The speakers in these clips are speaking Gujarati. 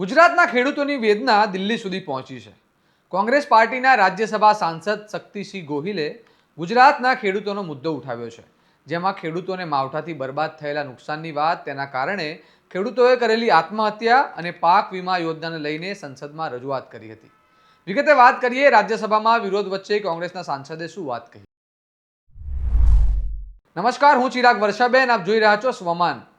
ગુજરાતના ખેડૂતોની વેદના દિલ્હી સુધી પહોંચી છે. કોંગ્રેસ પાર્ટીના રાજ્યસભા સાંસદ શક્તિસિંહ ગોહિલે ગુજરાતના ખેડૂતોનો મુદ્દો ઉઠાવ્યો છે. જેમાં ખેડૂતોને માવઠાથી બરબાદ થયેલા નુકસાનની વાત, તેના કારણે ખેડૂતોએ કરેલી આત્મહત્યા અને પાક વીમા યોજનાને લઈને સંસદમાં રજૂઆત કરી હતી. વિગતે વાત કરીએ, રાજ્યસભામાં વિરોધ વચ્ચે કોંગ્રેસના સાંસદે શું વાત કહી? નમસ્કાર, હું ચિરાગ વર્ષાબેન, આપ જોઈ રહ્યા છો સ્વમાન.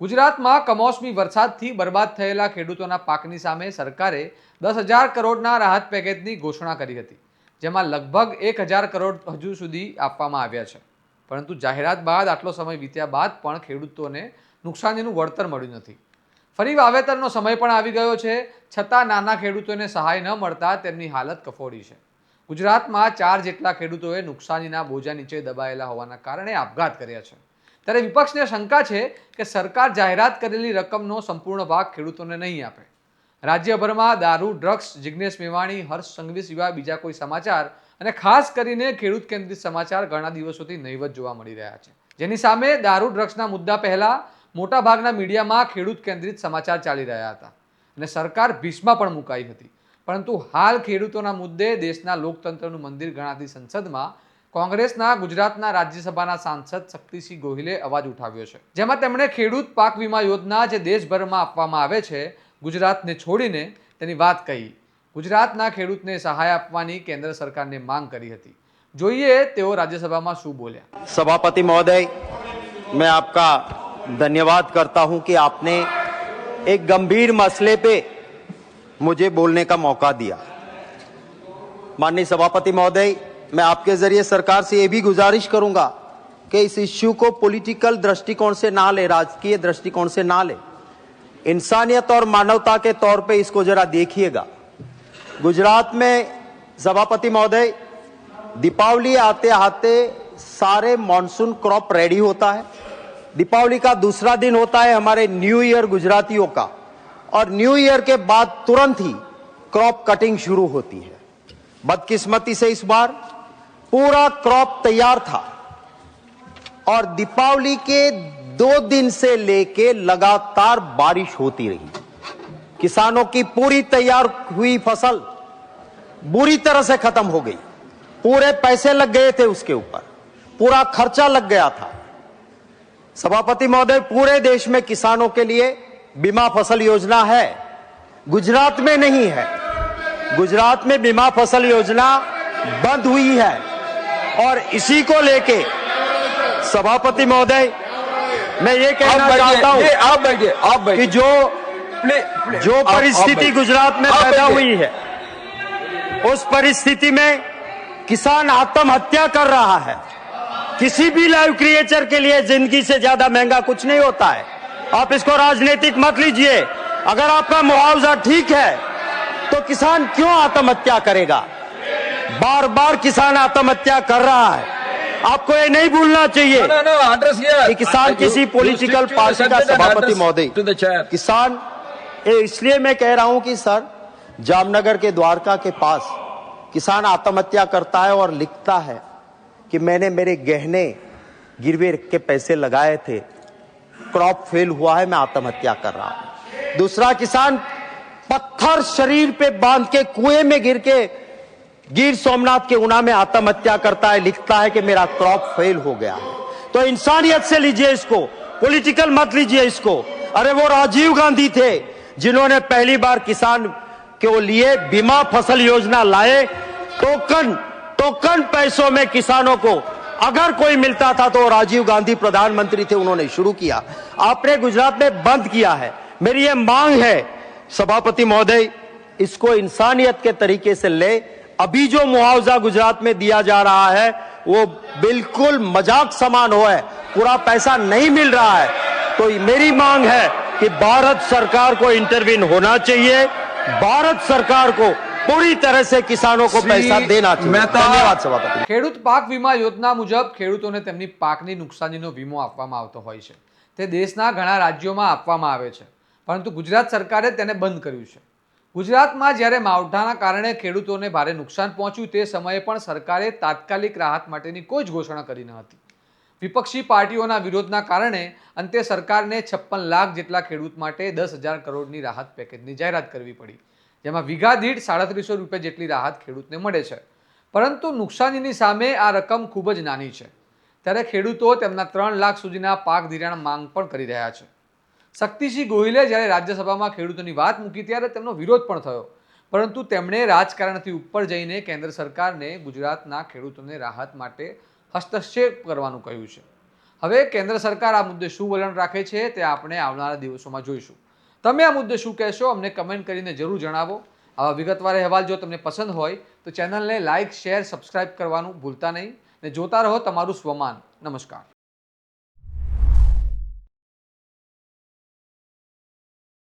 ગુજરાતમાં કમોસમી વરસાદથી બરબાદ થયેલા ખેડૂતોના પાકની સામે સરકારે દસ હજાર કરોડના રાહત પેકેજની ઘોષણા કરી હતી, જેમાં લગભગ એક હજાર કરોડ હજુ સુધી આપવામાં આવ્યા છે. પરંતુ જાહેરાત બાદ આટલો સમય વીત્યા બાદ પણ ખેડૂતોને નુકસાનીનું વળતર મળ્યું નથી. ફરી વાવેતરનો સમય પણ આવી ગયો છે, છતાં નાના ખેડૂતોને સહાય ન મળતા તેમની હાલત કફોડી છે. ગુજરાતમાં ચાર જેટલા ખેડૂતોએ નુકસાનીના બોજા નીચે દબાયેલા હોવાના કારણે આપઘાત કર્યા છે. ત્યારે વિપક્ષને શંકા છે કે સરકાર જાહેરાત કરેલી રકમનો સંપૂર્ણ ભાગ ખેડૂતોને નહીં આપે. રાજ્યભરમાં દારૂ, ડ્રગ્સ જિજ્ઞેશ મેવાણી, હર્ષ સંઘવી સિવાય બીજા કોઈ સમાચાર અને ખાસ કરીને ખેડૂત કેન્દ્રિત સમાચાર ઘણા દિવસોથી નહીવત જોવા મળી રહ્યા છે. જેની સામે દારૂ, ડ્રગ્સના મુદ્દા પહેલા મોટાભાગના મીડિયામાં ખેડૂત કેન્દ્રિત સમાચાર ચાલી રહ્યા હતા અને સરકાર ભીષમાં પણ મુકાઈ હતી. પરંતુ હાલ ખેડૂતોના મુદ્દે દેશના લોકતંત્રનું મંદિર ગણાતી સંસદમાં કોંગ્રેસના ગુજરાતના રાજ્યસભાના સાંસદ શક્તિસિંહ ગોહિલે અવાજ ઉઠાવ્યો છે જેમાં તેમણે ખેડૂત પાક વીમા યોજના જે દેશભરમાં આપવામાં આવે છે ગુજરાતને છોડીને તેની વાત કહી ગુજરાતના ખેડૂતને સહાય આપવાની કેન્દ્ર સરકારને માંગ કરી હતી જોઈએ તેઓ રાજ્યસભામાં શું બોલ્યા सभापति महोदय मैं आपका धन्यवाद करता हूं कि आपने एक गंभीर मसले पे मुझे बोलने का मौका दिया माननीय सभापति महोदय मैं आपके ज़रिए सरकार से ये भी गुजारिश करूँगा कि इस इश्यू को पॉलिटिकल दृष्टिकोण से ना ले, राजकीय दृष्टिकोण से ना ले। इंसानियत और मानवता के तौर पे इसको जरा देखिएगा। गुजरात में सभापति महोदय, दीपावली आते आते सारे मॉनसून क्रॉप रेडी होता है। दीपावली का दूसरा दिन होता है हमारे न्यू ईयर गुजरातियों का और न्यू ईयर के बाद तुरंत ही क्रॉप कटिंग शुरू होती है। बदकिस्मती से इस बार पूरा क्रॉप तैयार था और दीपावली के दो दिन से लेके लगातार बारिश होती रही। किसानों की पूरी तैयार हुई फ़सल बुरी तरह से खत्म हो गई। पूरे पैसे लग गए थे उसके ऊपर। पूरा खर्चा लग गया था। सभापति महोदय, पूरे देश में किसानों के लिए बीमा फ़सल योजना है। गुजरात में नहीं है। गुजरात में बीमा फ़सल योजना बंद हुई है। और इसी को लेके सभापति महोदय मैं ये कहना चाहता हूँ आप बैठिए आप कि बैठिए जो प्ले- प्ले- जो परिस्थिति गुजरात में पैदा हुई है उस परिस्थिति में किसान आत्महत्या कर रहा है। किसी भी लाइव क्रिएचर के लिए ज़िंदगी से ज़्यादा महँगा कुछ नहीं होता है। आप इसको राजनीतिक मत लीजिए। अगर आपका मुआवजा ठीक है तो किसान क्यों आत्महत्या करेगा? बार बार किसान आत्महत्या कर रहा है। आपको ये नहीं भूलना चाहिए No, no, no, कि किसान किसी पॉलिटिकल पार्टी का सभापति महोदय. किसान इसलिए मैं कह रहा हूँ कि सर जामनगर के द्वारका के पास किसान आत्महत्या करता है और लिखता है कि मैंने मेरे गहने गिरवे के पैसे लगाए थे। क्रॉप फेल हुआ है मैं आत्महत्या कर रहा हूँ। दूसरा किसान पत्थर शरीर पे बाँध के कुएँ में गिर के गिर सोमनाथ के उना में आत्महत्या करता है, लिखता है कि मेरा क्रॉप फेल हो गया। है तो इंसानियत से लीजिए इसको पॉलिटिकल मत लीजिए इसको। अरे वो राजीव गांधी थे, जिन्होंने पहली बार किसान के लिए बीमा फ़सल योजना लाए। टोकन टोकन पैसों में किसानों को अगर कोई मिलता था तो राजीव गांधी प्रधानमंत्री थे, उन्होंने शुरू किया। आपने गुजरात में बंद किया है। मेरी ये मांग है, सभापति महोदय, इसको इंसानियत के तरीके से ले अभी जो मुआवजा गुजरात में दिया जा रहा है वो बिल्कुल मजाक समान हो है पूरा पैसा नहीं मिल रहा है तो मेरी मांग है कि भारत सरकार को इंटरवीन होना चाहिए भारत सरकार को पूरी तरह से किसानों को श्री पैसा देना चाहिए मेहता- धन्यवाद सभापति ખેડૂત પાક વીમા યોજના મુજબ ખેડૂતોને તેમની પાકની નુકસાનીનો વીમો આપવામાં આવતો હોય છે તે દેશના ઘણા રાજ્યોમાં આપવામાં આવે છે પરંતુ ગુજરાત સરકારે તેને બંધ કર્યું છે ગુજરાતમાં જ્યારે માવઠાના કારણે ખેડૂતોને ભારે નુકસાન પહોંચ્યું તે સમયે પણ સરકારે તાત્કાલિક રાહત માટેની કોઈ જ ઘોષણા કરી ન હતી. વિપક્ષી પાર્ટીઓના વિરોધના કારણે અંતે સરકારને છપ્પન લાખ જેટલા ખેડૂત માટે દસ હજાર કરોડની રાહત પેકેજની જાહેરાત કરવી પડી. જેમાં વીઘા દીઠ સાડત્રીસો રૂપિયા જેટલી રાહત ખેડૂતને મળે છે. પરંતુ નુકસાનીની સામે આ રકમ ખૂબ જ નાની છે. ત્યારે ખેડૂતો તેમના ત્રણ લાખ સુધીના પાક ધિરાણ માંગ પણ કરી રહ્યા છે. શક્તિસિંહ ગોહિલે જ્યારે રાજ્યસભામાં ખેડૂતોની વાત મૂકી ત્યારે તેમનો વિરોધ પણ થયો. પરંતુ તેમણે રાજકારણથી ઉપર જઈને કેન્દ્ર સરકારને ગુજરાતના ખેડૂતોને રાહત માટે હસ્તક્ષેપ કરવાનું કહ્યું છે. હવે કેન્દ્ર સરકાર આ મુદ્દે શું વલણ રાખે છે તે આપણે આવનારા દિવસોમાં જોઈશું. તમે આ મુદ્દે શું કહેશો અમને કમેન્ટ કરીને જરૂર જણાવો. આવા વિગતવાર અહેવાલ જો તમને પસંદ હોય તો ચેનલને લાઇક, શેર, સબસ્ક્રાઇબ કરવાનું ભૂલતા નહીં. ને જોતા રહો તમારું સ્વમાન. નમસ્કાર.